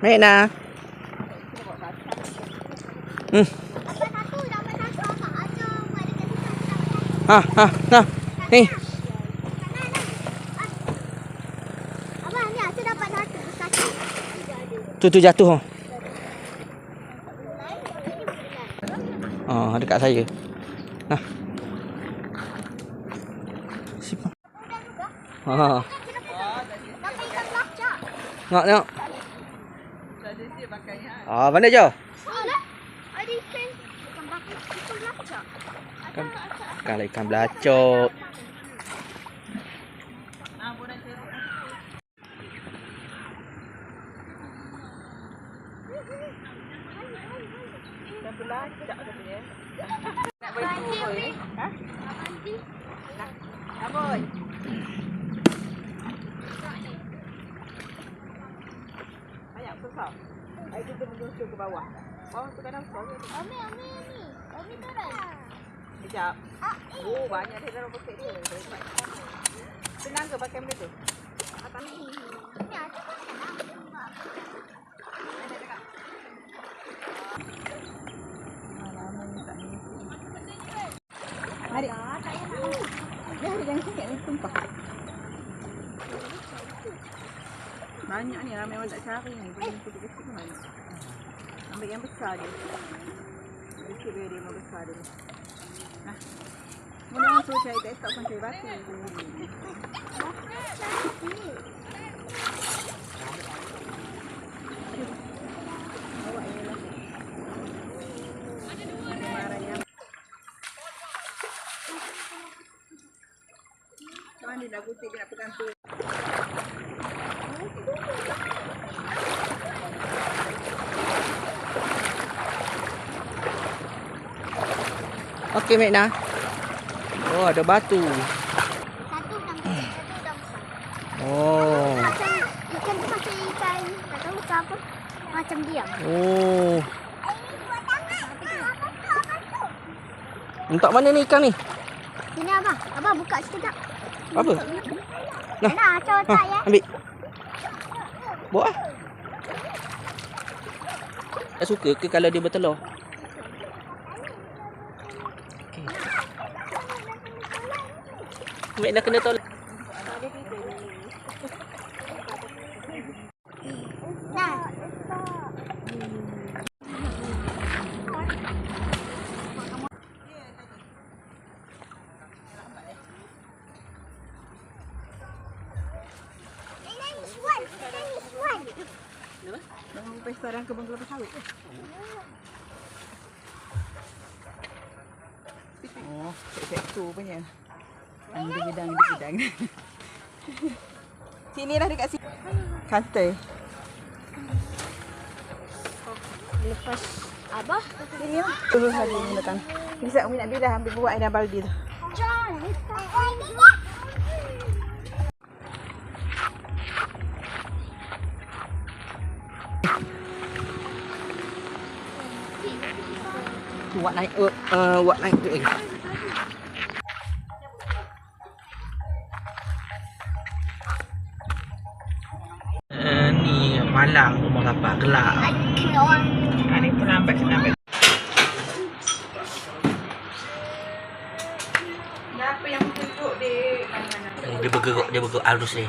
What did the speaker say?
Baik nak. Hmm. Ha ha kanan. Ah. Abang, ni aku dapat satu. Tu tu jatuh. Lain, ini bulan. Ha dekat saya. Nah. Ha. Dapat ikan belacak. Tengok tengok. Ah, mana je? Oh, lah. Ada ikan. Ikan bakar. Ikan belacak. Kan kalau ikan belacok. Abang, ni. Ni. Besar. Air kita menyusul ke bawah. Bawah tu kadang besar. Ami, Ami, Ami. Ami turun. Sekejap. Oh, banyak dia dalam poket tu. Senang ke pakai benda tu? Ni ada kan? Mari. Dah jangan sikit ni tumpah. Banyak ni ramai orang tak cari ni. Dia kecil kecil tu banyak. Ambil yang besar je. Kecil dia dia yang besar dia. Nah. Orang suruh cari tak stop cari batu. Mana dia nak kutip dia nak pegang tu. Okey, Mek Nah. Oh, ada batu. Satu. Oh. Macam ikan tu macam ikan. Tak tahu ikan apa. Macam diam. Oh. Untuk mana ni ikan ni? Sini abang. Abang buka sekejap. Apa? Nah. Nah, acau Ha, tak ya. ambil. Bawa ah. Tak suka ke kalau dia bertelur? Okey. Mek dah kena tolak. Nah. Dalam pesta dan kebun kelapa sawit tu. Oh, cek-cek tu punya. Anda bidang, anda bidang. sini lah dekat sini. Kantai. Lepas abah. Sini lah. Tu hari ni datang. Bisa Umi nak bilah ambil buat air dan baldi tu. John. Tu buat quận anh ờ quận anh tự ni malang mau apa gelap ini penampak penampak dia bergerak dia bergerak halus ni